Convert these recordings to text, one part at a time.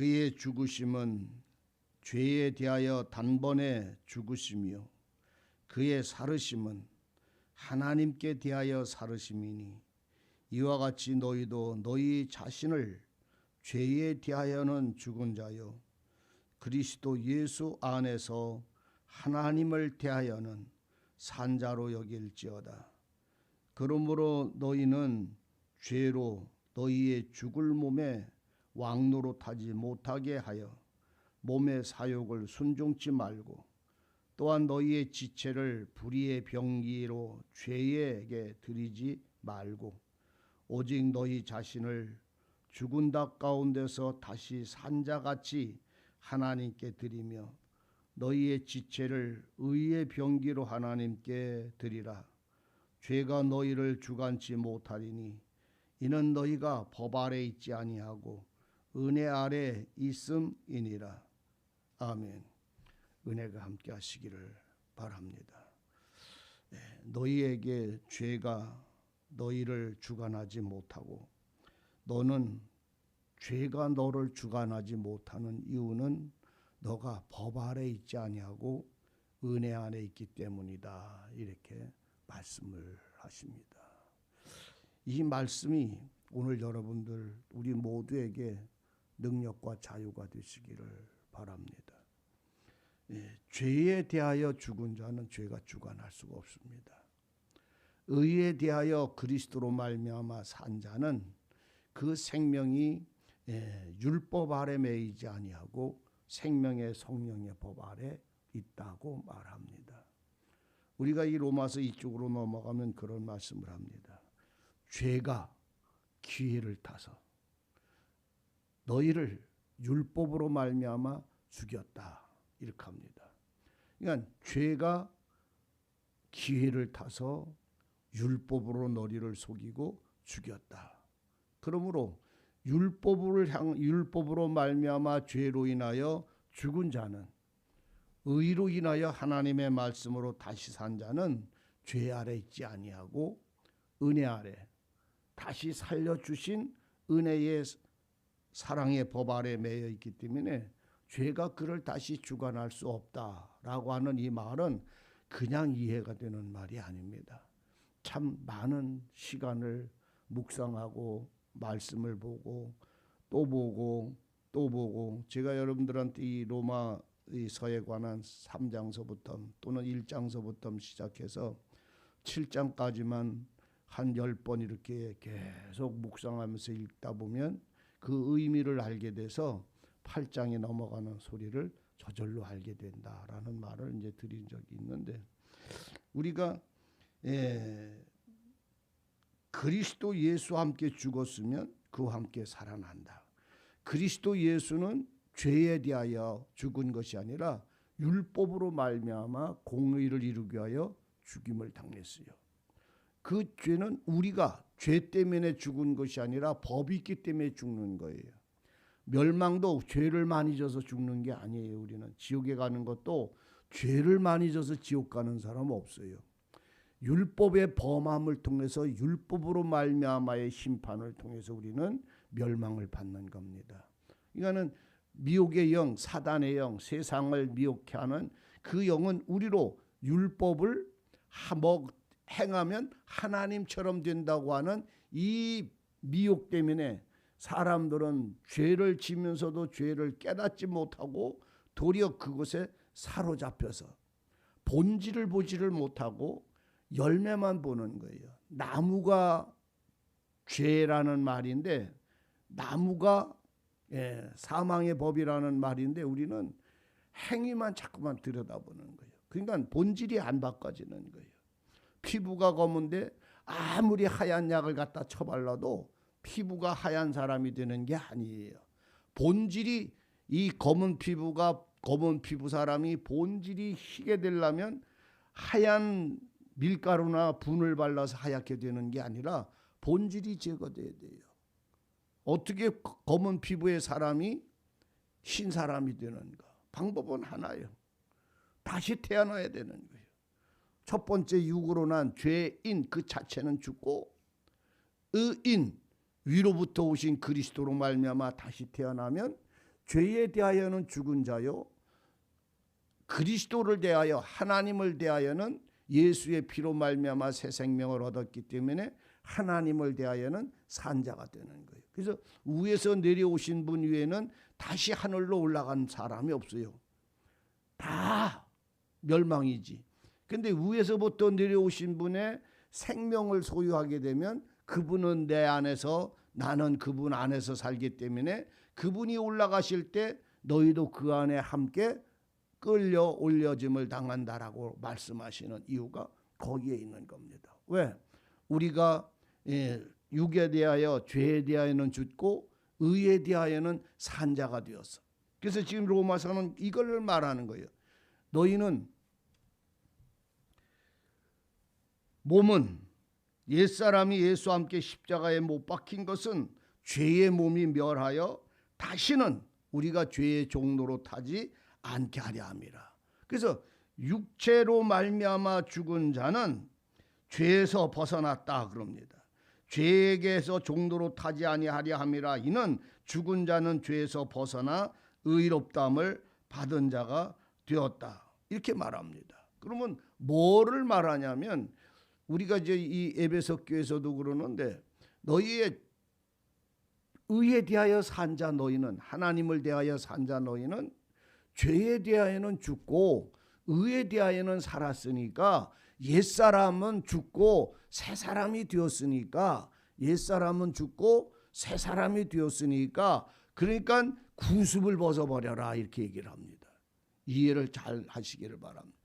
그의 죽으심은 죄에 대하여 단번에 죽으심이요 그의 살으심은 하나님께 대하여 살으심이니 이와 같이 너희도 너희 자신을 죄에 대하여는 죽은 자요 그리스도 예수 안에서 하나님을 대하여는 산자로 여길지어다. 그러므로 너희는 죄로 너희의 죽을 몸에 왕노로 타지 못하게 하여 몸의 사욕을 순종치 말고 또한 너희의 지체를 불의의 병기로 죄에게 드리지 말고 오직 너희 자신을 죽은 닭 가운데서 다시 산자같이 하나님께 드리며 너희의 지체를 의의 병기로 하나님께 드리라. 죄가 너희를 주관치 못하리니 이는 너희가 법 아래 있지 아니하고 은혜 아래 있음이니라. 아멘. 은혜가 함께 하시기를 바랍니다. 네, 너희에게 죄가 너희를 주관하지 못하고 너는 죄가 너를 주관하지 못하는 이유는 너가 법 아래 있지 아니하고 은혜 안에 있기 때문이다. 이렇게 말씀을 하십니다. 이 말씀이 오늘 여러분들 우리 모두에게 능력과 자유가 되시기를 바랍니다. 예, 죄에 대하여 죽은 자는 죄가 주관할 수가 없습니다. 의에 대하여 그리스도로 말미암아 산 자는 그 생명이 예, 율법 아래 매이지 아니하고 생명의 성령의 법 아래 있다고 말합니다. 우리가 이 로마서 이쪽으로 넘어가면 그런 말씀을 합니다. 죄가 기회를 타서 너희를 율법으로 말미암아 죽였다 이렇게 합니다. 그러니까 죄가 기회를 타서 율법으로 너희를 속이고 죽였다. 그러므로 율법을 향 율법으로 말미암아 죄로 인하여 죽은 자는 의로 인하여 하나님의 말씀으로 다시 산 자는 죄 아래 있지 아니하고 은혜 아래 다시 살려 주신 은혜의 사랑의 법 아래 매여 있기 때문에 죄가 그를 다시 주관할 수 없다라고 하는 이 말은 그냥 이해가 되는 말이 아닙니다. 참 많은 시간을 묵상하고 말씀을 보고 또 보고 또 보고 제가 여러분들한테 이 로마 서에 관한 3장서부터 또는 1장서부터 시작해서 7장까지만 한 10번 이렇게 계속 묵상하면서 읽다 보면 그 의미를 알게 돼서 8장에 넘어가는 소리를 저절로 알게 된다라는 말을 이제 드린 적이 있는데 우리가 예, 그리스도 예수와 함께 죽었으면 그와 함께 살아난다. 그리스도 예수는 죄에 대하여 죽은 것이 아니라 율법으로 말미암아 공의를 이루기 위하여 죽임을 당했어요. 그 죄는 우리가 죄 때문에 죽은 것이 아니라 법이 있기 때문에 죽는 거예요. 멸망도 죄를 많이 져서 죽는 게 아니에요. 우리는 지옥에 가는 것도 죄를 많이 져서 지옥 가는 사람 없어요. 율법의 범함을 통해서 율법으로 말미암아의 심판을 통해서 우리는 멸망을 받는 겁니다. 이거는 미혹의 영, 사단의 영, 세상을 미혹해 하는 그 영은 우리로 율법을 뭐 행하면 하나님처럼 된다고 하는 이 미혹 때문에 사람들은 죄를 지면서도 죄를 깨닫지 못하고 도리어 그곳에 사로잡혀서 본질을 보지를 못하고 열매만 보는 거예요. 나무가 죄라는 말인데 나무가 예, 사망의 법이라는 말인데 우리는 행위만 자꾸만 들여다보는 거예요. 그러니까 본질이 안 바꿔지는 거예요. 피부가 검은데 아무리 하얀 약을 갖다 쳐발라도 피부가 하얀 사람이 되는 게 아니에요. 본질이 이 검은 피부가 검은 피부 사람이 본질이 희게 되려면 하얀 밀가루나 분을 발라서 하얗게 되는 게 아니라 본질이 제거돼야 돼요. 어떻게 검은 피부의 사람이 흰 사람이 되는가? 방법은 하나예요. 다시 태어나야 되는 거예요. 첫 번째 육으로 난 죄인 그 자체는 죽고 의인 위로부터 오신 그리스도로 말미암아 다시 태어나면 죄에 대하여는 죽은 자요 그리스도를 대하여 하나님을 대하여는 예수의 피로 말미암아 새 생명을 얻었기 때문에 하나님을 대하여는 산 자가 되는 거예요. 그래서 위에서 내려오신 분 위에는 다시 하늘로 올라간 사람이 없어요. 다 멸망이지. 근데 위에서부터 내려오신 분의 생명을 소유하게 되면 그분은 내 안에서 나는 그분 안에서 살기 때문에 그분이 올라가실 때 너희도 그 안에 함께 끌려 올려짐을 당한다라고 말씀하시는 이유가 거기에 있는 겁니다. 왜? 우리가 예, 육에 대하여 죄에 대하여는 죽고 의에 대하여는 산자가 되었어. 그래서 지금 로마서는 이걸 말하는 거예요. 너희는 몸은 옛 사람이 예수와 함께 십자가에 못 박힌 것은 죄의 몸이 멸하여 다시는 우리가 죄의 종로로 타지 않게 하려 함이라. 그래서 육체로 말미암아 죽은 자는 죄에서 벗어났다 그럽니다. 죄에게서 종로로 타지 아니하려 함이라 이는 죽은 자는 죄에서 벗어나 의롭담을 받은 자가 되었다. 이렇게 말합니다. 그러면 뭐를 말하냐면 우리가 이제 이 에베소 교에서도 그러는데 너희의 의에 대하여 산 자 너희는 하나님을 대하여 산 자 너희는 죄에 대하여는 죽고 의에 대하여는 살았으니까 옛 사람은 죽고 새 사람이 되었으니까 옛 사람은 죽고 새 사람이 되었으니까 그러니까 구습을 벗어버려라 이렇게 얘기를 합니다. 이해를 잘 하시기를 바랍니다.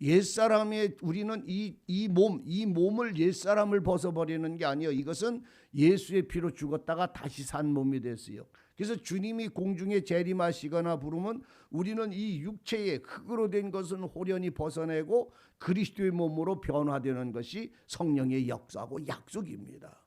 옛 사람의 우리는 이 이 몸 이 몸을 옛 사람을 벗어버리는 게 아니요. 이것은 예수의 피로 죽었다가 다시 산 몸이 됐어요. 그래서 주님이 공중에 재림하시거나 부르면 우리는 이 육체의 흙으로 된 것은 호련히 벗어내고 그리스도의 몸으로 변화되는 것이 성령의 역사고 약속입니다.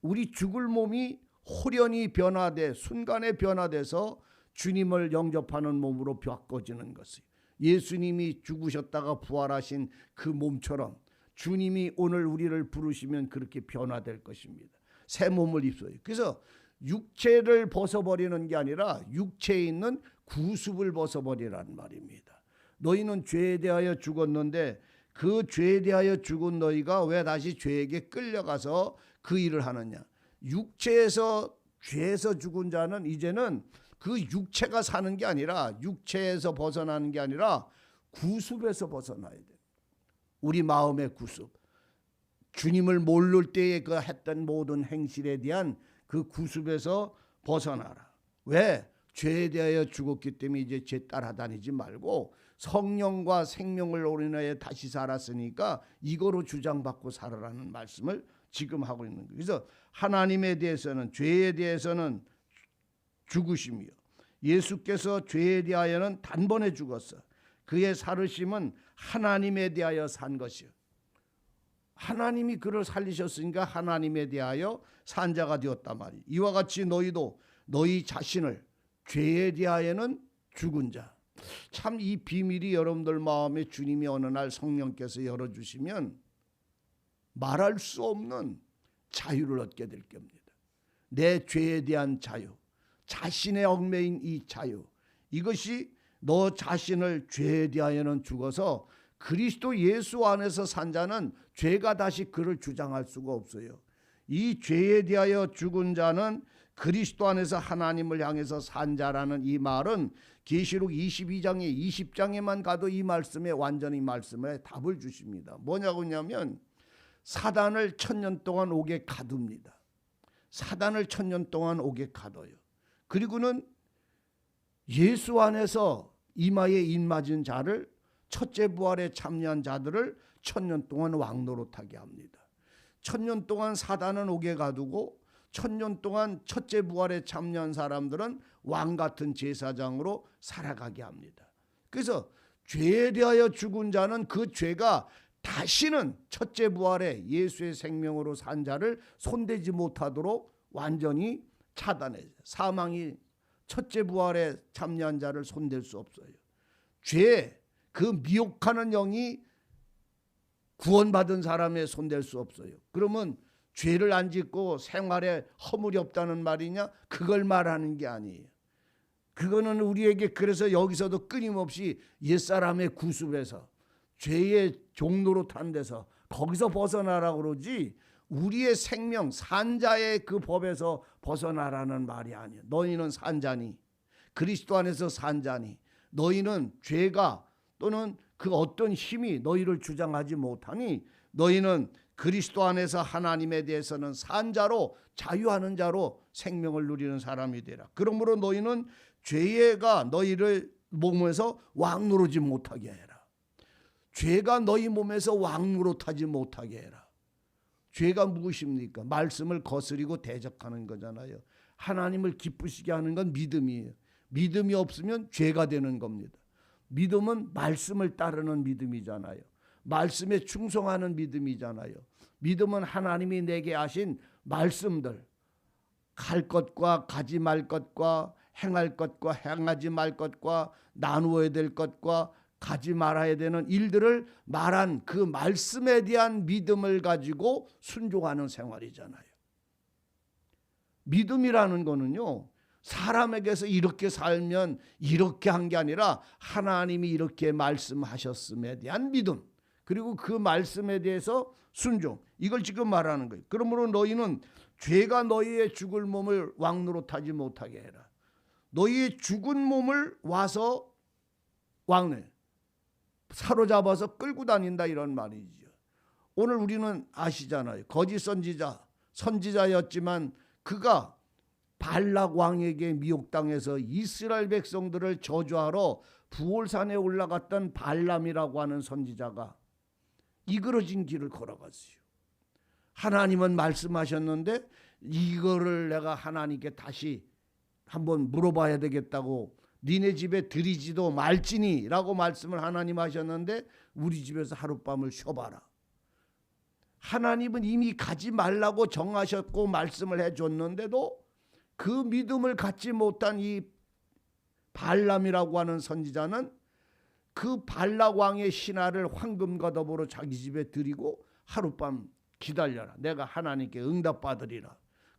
우리 죽을 몸이 호련히 변화돼 순간에 변화돼서 주님을 영접하는 몸으로 바꿔지는 것이에요. 예수님이 죽으셨다가 부활하신 그 몸처럼 주님이 오늘 우리를 부르시면 그렇게 변화될 것입니다. 새 몸을 입어요. 그래서 육체를 벗어버리는 게 아니라 육체에 있는 구습을 벗어버리라는 말입니다. 너희는 죄에 대하여 죽었는데 그 죄에 대하여 죽은 너희가 왜 다시 죄에게 끌려가서 그 일을 하느냐? 육체에서 죄에서 죽은 자는 이제는 그 육체가 사는 게 아니라 육체에서 벗어나는 게 아니라 구습에서 벗어나야 돼. 우리 마음의 구습. 주님을 모를 때에 그 했던 모든 행실에 대한 그 구습에서 벗어나라. 왜? 죄에 대하여 죽었기 때문에 이제 죄 따라다니지 말고 성령과 생명을 오인하여 다시 살았으니까 이거로 주장받고 살아라는 말씀을 지금 하고 있는 거예요. 그래서 하나님에 대해서는 죄에 대해서는 죽으심이요. 예수께서 죄에 대하여는 단번에 죽었어. 그의 살으심은 하나님에 대하여 산 것이요. 하나님이 그를 살리셨으니까 하나님에 대하여 산자가 되었단 말이. 이와 같이 너희도 너희 자신을 죄에 대하여는 죽은 자. 참 이 비밀이 여러분들 마음에 주님이 어느 날 성령께서 열어 주시면 말할 수 없는 자유를 얻게 될 겁니다. 내 죄에 대한 자유, 자신의 얽매인 이 자유. 이것이 너 자신을 죄에 대하여는 죽어서 그리스도 예수 안에서 산 자는 죄가 다시 그를 주장할 수가 없어요. 이 죄에 대하여 죽은 자는 그리스도 안에서 하나님을 향해서 산 자라는 이 말은 계시록 22장에 20장에만 가도 이 말씀에 완전히 말씀에 답을 주십니다. 뭐냐고 하냐면 사단을 천년 동안 오게 가둡니다. 사단을 천년 동안 오게 가둬요. 그리고는 예수 안에서 이마에 인맞은 자를 첫째 부활에 참여한 자들을 천년 동안 왕노릇하게 합니다. 천년 동안 사단은 오게 가두고 천년 동안 첫째 부활에 참여한 사람들은 왕 같은 제사장으로 살아가게 합니다. 그래서 죄에 대하여 죽은 자는 그 죄가 다시는 첫째 부활에 예수의 생명으로 산 자를 손대지 못하도록 완전히 차단해 사망이 첫째 부활에 참여한 자를 손댈 수 없어요. 죄, 그 미혹하는 영이 구원받은 사람의 손댈 수 없어요. 그러면 죄를 안 짓고 생활에 허물이 없다는 말이냐? 그걸 말하는 게 아니에요. 그거는 우리에게 그래서 여기서도 끊임없이 옛사람의 구습에서 죄의 종로로 탄 데서 거기서 벗어나라 그러지 우리의 생명 산자의 그 법에서 벗어나라는 말이 아니야. 너희는 산자니 그리스도 안에서 산자니 너희는 죄가 또는 그 어떤 힘이 너희를 주장하지 못하니 너희는 그리스도 안에서 하나님에 대해서는 산자로 자유하는 자로 생명을 누리는 사람이 되라. 그러므로 너희는 죄가 너희를 몸에서 왕노르지 못하게 해라. 죄가 너희 몸에서 왕노릇하지 못하게 해라. 죄가 무엇입니까? 말씀을 거스리고 대적하는 거잖아요. 하나님을 기쁘시게 하는 건 믿음이에요. 믿음이 없으면 죄가 되는 겁니다. 믿음은 말씀을 따르는 믿음이잖아요. 말씀에 충성하는 믿음이잖아요. 믿음은 하나님이 내게 하신 말씀들 갈 것과 가지 말 것과 행할 것과 행하지 말 것과 나누어야 될 것과 가지 말아야 되는 일들을 말한 그 말씀에 대한 믿음을 가지고 순종하는 생활이잖아요. 믿음이라는 거는요. 사람에게서 이렇게 살면 이렇게 한 게 아니라 하나님이 이렇게 말씀하셨음에 대한 믿음. 그리고 그 말씀에 대해서 순종. 이걸 지금 말하는 거예요. 그러므로 너희는 죄가 너희의 죽을 몸을 왕노로 타지 못하게 해라. 너희의 죽은 몸을 와서 왕래 사로잡아서 끌고 다닌다 이런 말이죠. 오늘 우리는 아시잖아요. 거짓 선지자, 선지자였지만 그가 발락 왕에게 미혹당해서 이스라엘 백성들을 저주하러 부올산에 올라갔던 발람이라고 하는 선지자가 이그러진 길을 걸어갔어요. 하나님은 말씀하셨는데 이거를 내가 하나님께 다시 한번 물어봐야 되겠다고 니네 집에 들이지도 말지니라고 말씀을 하나님 하셨는데 우리 집에서 하룻밤을 쉬어봐라. 하나님은 이미 가지 말라고 정하셨고 말씀을 해줬는데도 그 믿음을 갖지 못한 이 발람이라고 하는 선지자는 그 발락 왕의 신하를 황금과 더불어 자기 집에 드리고 하룻밤 기다려라. 내가 하나님께 응답받으리라.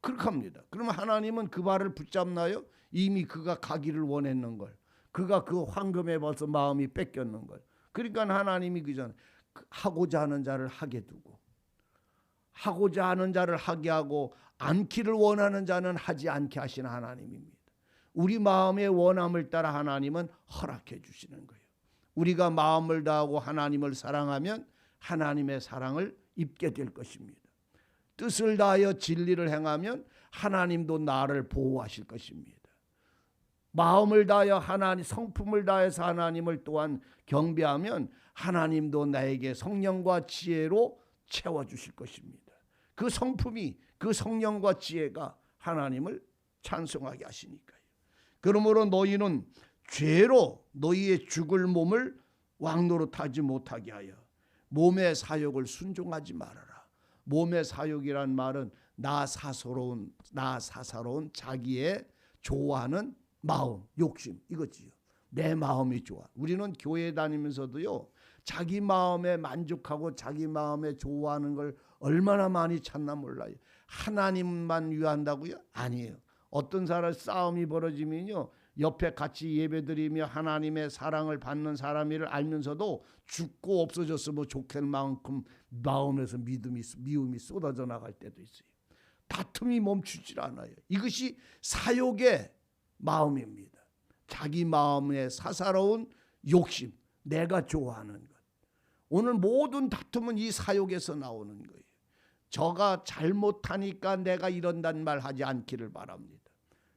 그렇게 합니다. 그러면 하나님은 그 발을 붙잡나요? 이미 그가 가기를 원했는 걸. 그가 그 황금에 벌써 마음이 뺏겼는 걸. 그러니까 하나님이 그전 하고자 하는 자를 하게 두고 하고자 하는 자를 하게 하고 않기를 원하는 자는 하지 않게 하시는 하나님입니다. 우리 마음의 원함을 따라 하나님은 허락해 주시는 거예요. 우리가 마음을 다하고 하나님을 사랑하면 하나님의 사랑을 입게 될 것입니다. 뜻을 다하여 진리를 행하면 하나님도 나를 보호하실 것입니다. 마음을 다하여 하나님 성품을 다해서 하나님을 또한 경배하면 하나님도 나에게 성령과 지혜로 채워 주실 것입니다. 그 성품이 그 성령과 지혜가 하나님을 찬송하게 하시니까요. 그러므로 너희는 죄로 너희의 죽을 몸을 왕노릇하지 못하게 하여 몸의 사욕을 순종하지 말아라. 몸의 사욕이란 말은 나 사사로운 나 사사로운 자기의 좋아하는 마음, 욕심 이거지요. 내 마음이 좋아. 우리는 교회 다니면서도요. 자기 마음에 만족하고 자기 마음에 좋아하는 걸 얼마나 많이 찾나 몰라요. 하나님만 위한다고요? 아니에요. 어떤 사람 싸움이 벌어지면요. 옆에 같이 예배드리며 하나님의 사랑을 받는 사람이를 알면서도 죽고 없어졌으면 좋겠 만큼 마음에서 믿음이 미움이 쏟아져 나갈 때도 있어요. 다툼이 멈추질 않아요. 이것이 사욕의 마음입니다. 자기 마음의 사사로운 욕심, 내가 좋아하는 것. 오늘 모든 다툼은 이 사욕에서 나오는 거예요. 저가 잘못하니까 내가 이런단 말 하지 않기를 바랍니다.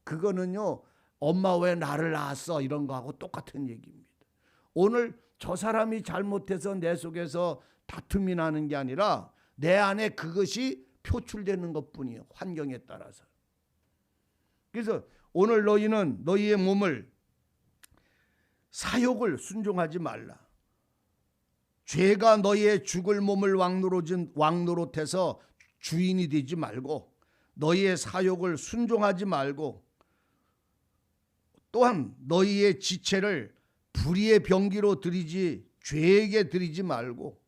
그거는요, 엄마 왜 나를 낳았어? 이런 거하고 똑같은 얘기입니다. 오늘 저 사람이 잘못해서 내 속에서 다툼이 나는 게 아니라 내 안에 그것이 표출되는 것 뿐이에요. 환경에 따라서. 그래서 오늘 너희는 너희의 몸을 사욕을 순종하지 말라. 죄가 너희의 죽을 몸을 왕노릇은 왕노릇해서 주인이 되지 말고 너희의 사욕을 순종하지 말고 또한 너희의 지체를 불의의 병기로 드리지 죄에게 드리지 말고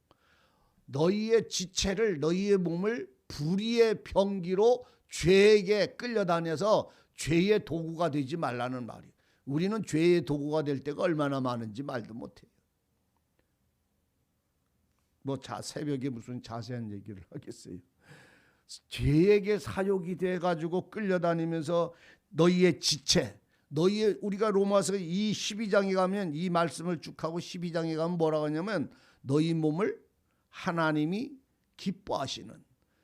너희의 지체를 너희의 몸을 불의의 병기로 죄에게 끌려다녀서 죄의 도구가 되지 말라는 말이. 우리는 죄의 도구가 될 때가 얼마나 많은지 말도 못해요. 뭐 자 새벽에 무슨 자세한 얘기를 하겠어요. 죄에게 사욕이 돼 가지고 끌려다니면서 너희의 지체, 너희의 우리가 로마서 이 12장에 가면 이 말씀을 쭉 하고 12장에 가면 뭐라고 하냐면 너희 몸을 하나님이 기뻐하시는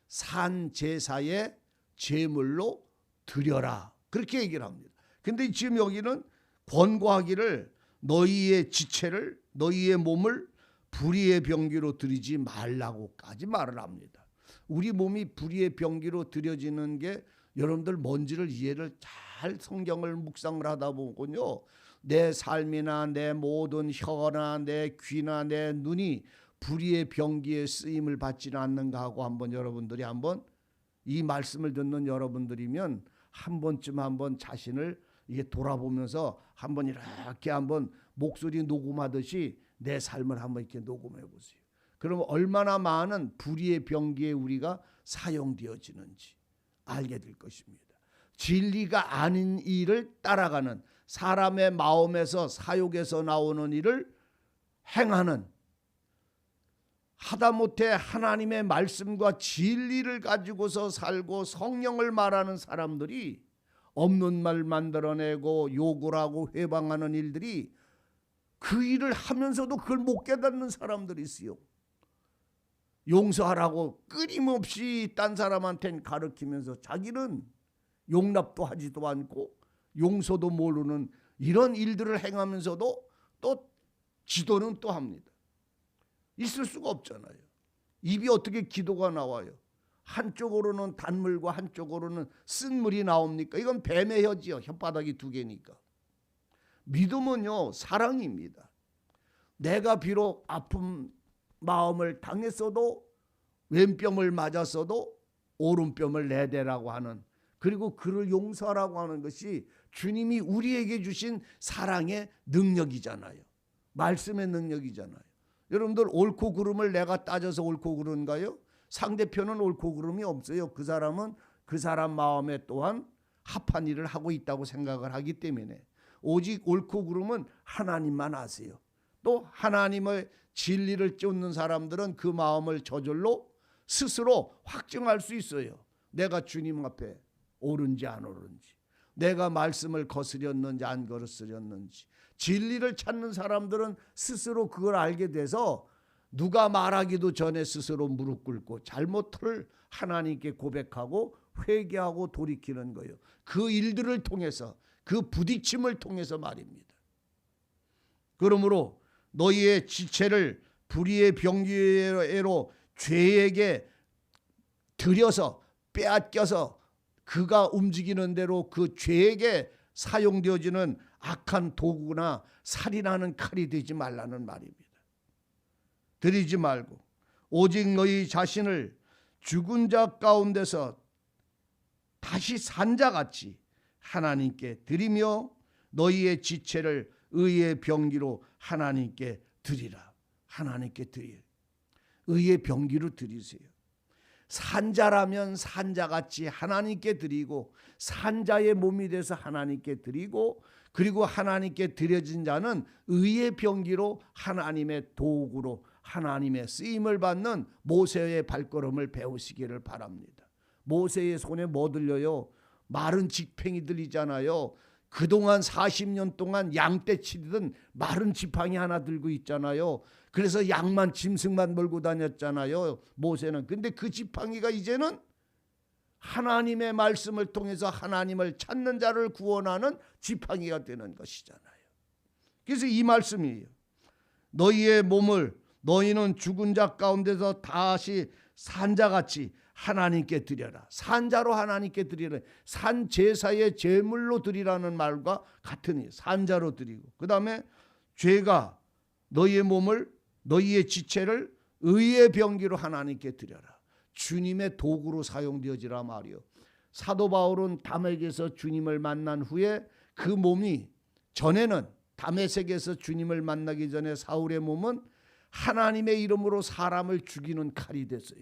산 제사의 제물로 드려라. 그렇게 얘기를 합니다. 근데 지금 여기는 권고하기를 너희의 지체를 너희의 몸을 불의의 병기로 드리지 말라고까지 말을 합니다. 우리 몸이 불의의 병기로 드려지는 게 여러분들 뭔지를 이해를 잘 성경을 묵상을 하다 보면요. 내 삶이나 내 모든 혀나 내 귀나 내 눈이 불의의 병기에 쓰임을 받지는 않는가 하고 한번 여러분들이 한번 이 말씀을 듣는 여러분들이면 한 번쯤 한번 자신을 이게 돌아보면서 한번 이렇게 한번 목소리 녹음하듯이 내 삶을 한번 이렇게 녹음해 보세요. 그러면 얼마나 많은 불의의 병기에 우리가 사용되어지는지 알게 될 것입니다. 진리가 아닌 일을 따라가는 사람의 마음에서 사욕에서 나오는 일을 행하는 하다못해 하나님의 말씀과 진리를 가지고서 살고 성령을 말하는 사람들이 없는 말 만들어내고 욕을 하고 회방하는 일들이 그 일을 하면서도 그걸 못 깨닫는 사람들이 있어요. 용서하라고 끊임없이 딴 사람한테는 가르치면서 자기는 용납도 하지도 않고 용서도 모르는 이런 일들을 행하면서도 또 지도는 또 합니다. 있을 수가 없잖아요. 입이 어떻게 기도가 나와요? 한쪽으로는 단물과 한쪽으로는 쓴물이 나옵니까? 이건 뱀의 혀지요. 혓바닥이 두 개니까. 믿음은요 사랑입니다. 내가 비록 아픈 마음을 당했어도 왼뺨을 맞았어도 오른뺨을 내대라고 하는 그리고 그를 용서하라고 하는 것이 주님이 우리에게 주신 사랑의 능력이잖아요. 말씀의 능력이잖아요. 여러분들 옳고 그름을 내가 따져서 옳고 그른가요? 상대편은 옳고 그름이 없어요. 그 사람은 그 사람 마음에 또한 합한 일을 하고 있다고 생각을 하기 때문에 오직 옳고 그름은 하나님만 아세요. 또 하나님의 진리를 쫓는 사람들은 그 마음을 저절로 스스로 확증할 수 있어요. 내가 주님 앞에 옳은지 안 옳은지, 내가 말씀을 거스렸는지 안 거스렸는지, 진리를 찾는 사람들은 스스로 그걸 알게 돼서 누가 말하기도 전에 스스로 무릎 꿇고 잘못을 하나님께 고백하고 회개하고 돌이키는 거예요. 그 일들을 통해서 그 부딪힘을 통해서 말입니다. 그러므로 너희의 지체를 불의의 병기로 죄에게 들여서 빼앗겨서 그가 움직이는 대로 그 죄에게 사용되어지는 악한 도구나 살인하는 칼이 되지 말라는 말입니다. 드리지 말고 오직 너희 자신을 죽은 자 가운데서 다시 산 자 같이 하나님께 드리며 너희의 지체를 의의 병기로 하나님께 드리라. 하나님께 드리. 의의 병기로 드리세요. 산자라면 산자같이 하나님께 드리고 산자의 몸이 돼서 하나님께 드리고 그리고 하나님께 드려진 자는 의의 병기로 하나님의 도구로 하나님의 쓰임을 받는 모세의 발걸음을 배우시기를 바랍니다. 모세의 손에 뭐 들려요? 마른 직팽이 들리잖아요. 그동안 40년 동안 양떼 치던 마른 지팡이 하나 들고 있잖아요. 그래서 양만 짐승만 몰고 다녔잖아요. 모세는. 근데 그 지팡이가 이제는 하나님의 말씀을 통해서 하나님을 찾는 자를 구원하는 지팡이가 되는 것이잖아요. 그래서 이 말씀이에요. 너희의 몸을 너희는 죽은 자 가운데서 다시 산자같이 하나님께 드려라. 산자로 하나님께 드리라. 산 제사의 제물로 드리라는 말과 같으니 산자로 드리고 그 다음에 죄가 너희의 몸을 너희의 지체를 의의 병기로 하나님께 드려라. 주님의 도구로 사용되어지라 말이요. 사도 바울은 담에게서 주님을 만난 후에 그 몸이 전에는 담에색에서 주님을 만나기 전에 사울의 몸은 하나님의 이름으로 사람을 죽이는 칼이 됐어요.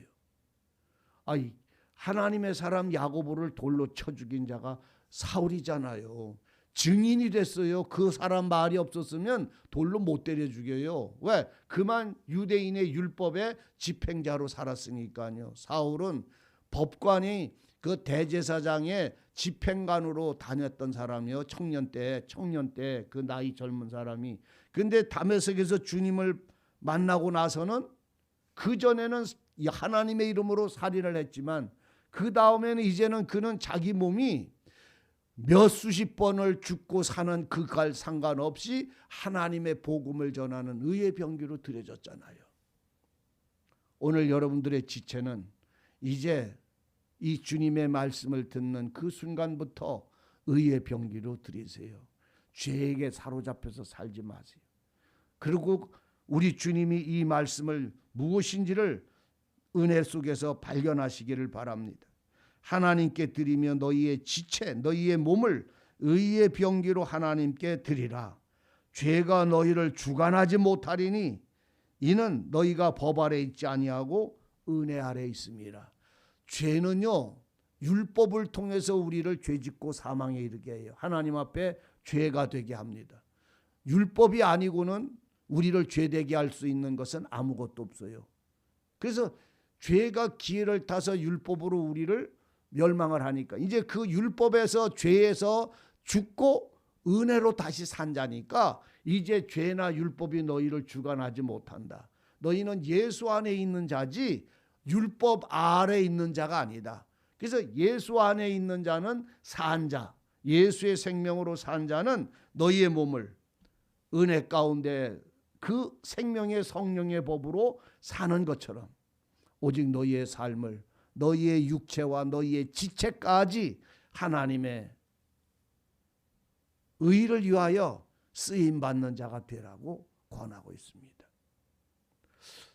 아이 하나님의 사람 야고보를 돌로 쳐 죽인 자가 사울이잖아요. 증인이 됐어요. 그 사람 말이 없었으면 돌로 못 때려 죽여요. 왜? 그만 유대인의 율법의 집행자로 살았으니까요. 사울은 법관이 그 대제사장의 집행관으로 다녔던 사람이요. 청년 때, 청년 때 그 나이 젊은 사람이. 근데 담에색에서 주님을 만나고 나서는 그 전에는 하나님의 이름으로 살인을 했지만 그 다음에는 이제는 그는 자기 몸이 몇 수십 번을 죽고 사는 그갈 상관없이 하나님의 복음을 전하는 의의 병기로 들여졌잖아요. 오늘 여러분들의 지체는 이제 이 주님의 말씀을 듣는 그 순간부터 의의 병기로 들이세요. 죄에게 사로잡혀서 살지 마세요. 그리고 우리 주님이 이 말씀을 무엇인지를 은혜 속에서 발견하시기를 바랍니다. 하나님께 드리며 너희의 지체, 너희의 몸을 의의 병기로 하나님께 드리라. 죄가 너희를 주관하지 못하리니 이는 너희가 법 아래 있지 아니하고 은혜 아래 있습니다. 죄는요 율법을 통해서 우리를 죄짓고 사망에 이르게 해요. 하나님 앞에 죄가 되게 합니다. 율법이 아니고는 우리를 죄되게 할 수 있는 것은 아무것도 없어요. 그래서 죄가 기회를 타서 율법으로 우리를 멸망을 하니까 이제 그 율법에서 죄에서 죽고 은혜로 다시 산자니까 이제 죄나 율법이 너희를 주관하지 못한다. 너희는 예수 안에 있는 자지 율법 아래 있는 자가 아니다. 그래서 예수 안에 있는 자는 산 자, 예수의 생명으로 산 자는 너희의 몸을 은혜 가운데 그 생명의 성령의 법으로 사는 것처럼 오직 너희의 삶을 너희의 육체와 너희의 지체까지 하나님의 의를 위하여 쓰임 받는 자가 되라고 권하고 있습니다.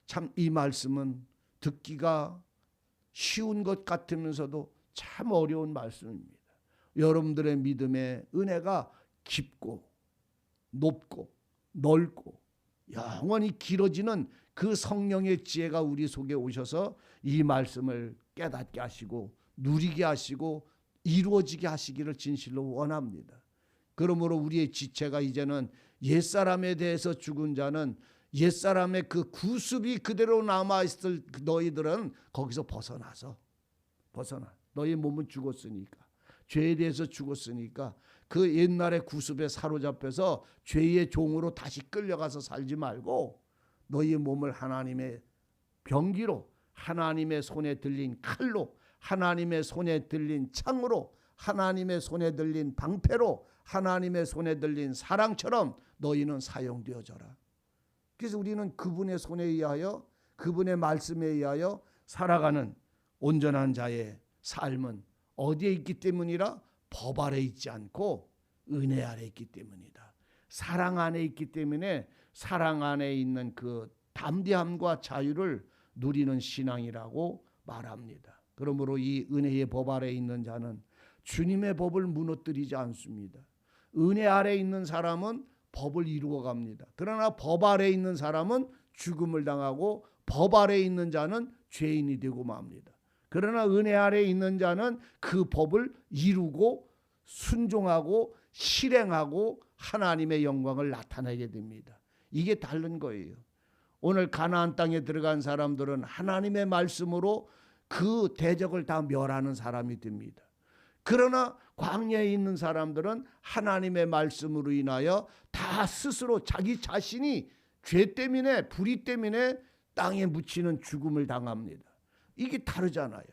참 이 말씀은 듣기가 쉬운 것 같으면서도 참 어려운 말씀입니다. 여러분들의 믿음의 은혜가 깊고 높고 넓고 영원히 길어지는 그 성령의 지혜가 우리 속에 오셔서 이 말씀을 깨닫게 하시고 누리게 하시고 이루어지게 하시기를 진실로 원합니다. 그러므로 우리의 지체가 이제는 옛사람에 대해서 죽은 자는 옛사람의 그 구습이 그대로 남아 있을 너희들은 거기서 벗어나서 벗어나. 너희 몸은 죽었으니까 죄에 대해서 죽었으니까 그 옛날의 구습에 사로잡혀서 죄의 종으로 다시 끌려가서 살지 말고 너희 몸을 하나님의 병기로 하나님의 손에 들린 칼로 하나님의 손에 들린 창으로 하나님의 손에 들린 방패로 하나님의 손에 들린 사랑처럼 너희는 사용되어져라. 그래서 우리는 그분의 손에 의하여 그분의 말씀에 의하여 살아가는 온전한 자의 삶은 어디에 있기 때문이라 법 아래 있지 않고 은혜 아래 있기 때문이다. 사랑 안에 있기 때문에 사랑 안에 있는 그 담대함과 자유를 누리는 신앙이라고 말합니다. 그러므로 이 은혜의 법 아래 있는 자는 주님의 법을 무너뜨리지 않습니다. 은혜 아래 있는 사람은 법을 이루어 갑니다. 그러나 법 아래 있는 사람은 죽음을 당하고 법 아래 있는 자는 죄인이 되고 맙니다. 그러나 은혜 아래 있는 자는 그 법을 이루고 순종하고 실행하고 하나님의 영광을 나타내게 됩니다. 이게 다른 거예요. 오늘 가나안 땅에 들어간 사람들은 하나님의 말씀으로 그 대적을 다 멸하는 사람이 됩니다. 그러나 광야에 있는 사람들은 하나님의 말씀으로 인하여 다 스스로 자기 자신이 죄 때문에 불의 때문에 땅에 묻히는 죽음을 당합니다. 이게 다르잖아요.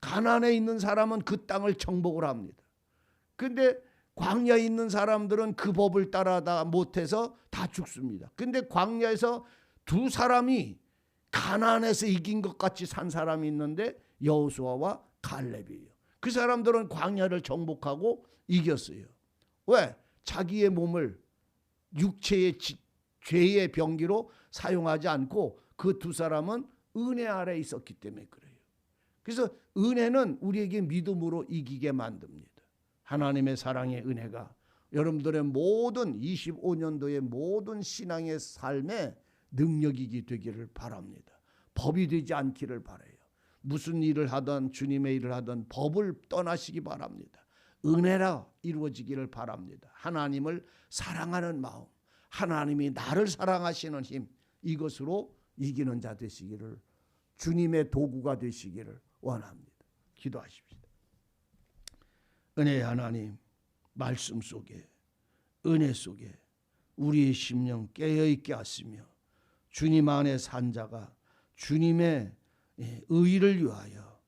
가난에 있는 사람은 그 땅을 정복을 합니다. 근데 광야에 있는 사람들은 그 법을 따라다 못해서 다 죽습니다. 근데 광야에서 두 사람이 가난해서 이긴 것 같이 산 사람이 있는데 여호수아와 갈렙이에요. 그 사람들은 광야를 정복하고 이겼어요. 왜? 자기의 몸을 육체의 지, 죄의 병기로 사용하지 않고 그 두 사람은 은혜 아래 있었기 때문에 그래요. 그래서 은혜는 우리에게 믿음으로 이기게 만듭니다. 하나님의 사랑의 은혜가 여러분들의 모든 25년도의 모든 신앙의 삶에 능력이기 되기를 바랍니다. 법이 되지 않기를 바래요. 무슨 일을 하든 주님의 일을 하든 법을 떠나시기 바랍니다. 은혜라 이루어지기를 바랍니다. 하나님을 사랑하는 마음, 하나님이 나를 사랑하시는 힘 이것으로 이기는 자 되시기를 주님의 도구가 되시기를 원합니다. 기도하십시다. 은혜의 하나님 말씀 속에 은혜 속에 우리의 심령 깨어 있게 하시며 주님 안에 산 자가 주님의 예, 의를 위하여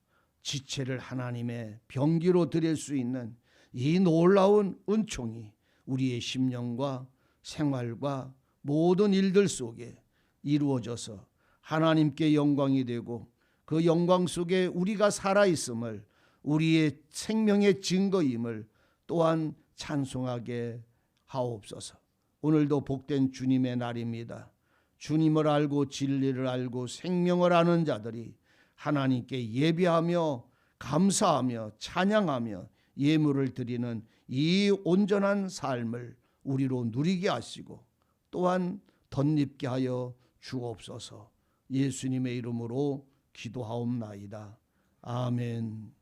지체를 하나님의 병기로 드릴 수 있는 이 놀라운 은총이 우리의 심령과 생활과 모든 일들 속에 이루어져서 하나님께 영광이 되고 그 영광 속에 우리가 살아 있음을 우리의 생명의 증거임을 또한 찬송하게 하옵소서. 오늘도 복된 주님의 날입니다. 주님을 알고 진리를 알고 생명을 아는 자들이 하나님께 예배하며 감사하며 찬양하며 예물을 드리는 이 온전한 삶을 우리로 누리게 하시고 또한 덧입게 하여 주옵소서. 예수님의 이름으로 기도하옵나이다. 아멘.